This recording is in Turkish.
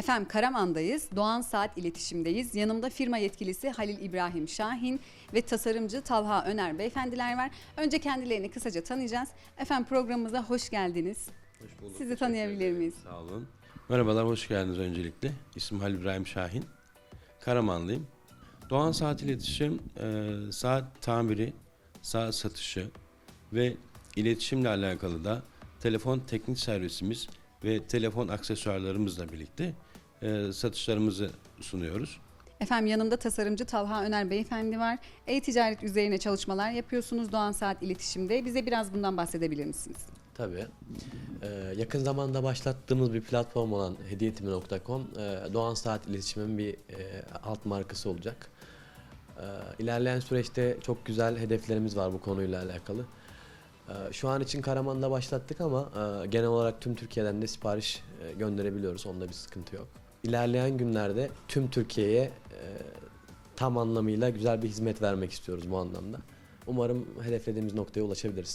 Efendim Karaman'dayız. Doğan Saat İletişim'deyiz. Yanımda firma yetkilisi Halil İbrahim Şahin ve tasarımcı Talha Öner beyefendiler var. Önce kendilerini kısaca tanıyacağız. Efendim programımıza hoş geldiniz. Hoş bulduk. Sizi tanıyabilir miyiz? Sağ olun. Merhabalar, hoş geldiniz öncelikle. İsmim Halil İbrahim Şahin. Karamanlıyım. Doğan Saat İletişim, e, saat tamiri, saat satışı ve iletişimle alakalı da telefon teknik servisimiz ve telefon aksesuarlarımızla birlikte e, satışlarımızı sunuyoruz. Efendim yanımda tasarımcı Talha Öner beyefendi var. E-ticaret üzerine çalışmalar yapıyorsunuz Doğan Saat İletişim'de. Bize biraz bundan bahsedebilir misiniz? Tabii. Ee, yakın zamanda başlattığımız bir platform olan hediyetimi.com e, Doğan Saat İletişim'in bir e, alt markası olacak. Ee, ilerleyen süreçte çok güzel hedeflerimiz var bu konuyla alakalı. Ee, şu an için Karaman'da başlattık ama e, genel olarak tüm Türkiye'den de sipariş e, gönderebiliyoruz. Onda bir sıkıntı yok. İlerleyen günlerde tüm Türkiye'ye e, tam anlamıyla güzel bir hizmet vermek istiyoruz bu anlamda. Umarım hedeflediğimiz noktaya ulaşabiliriz.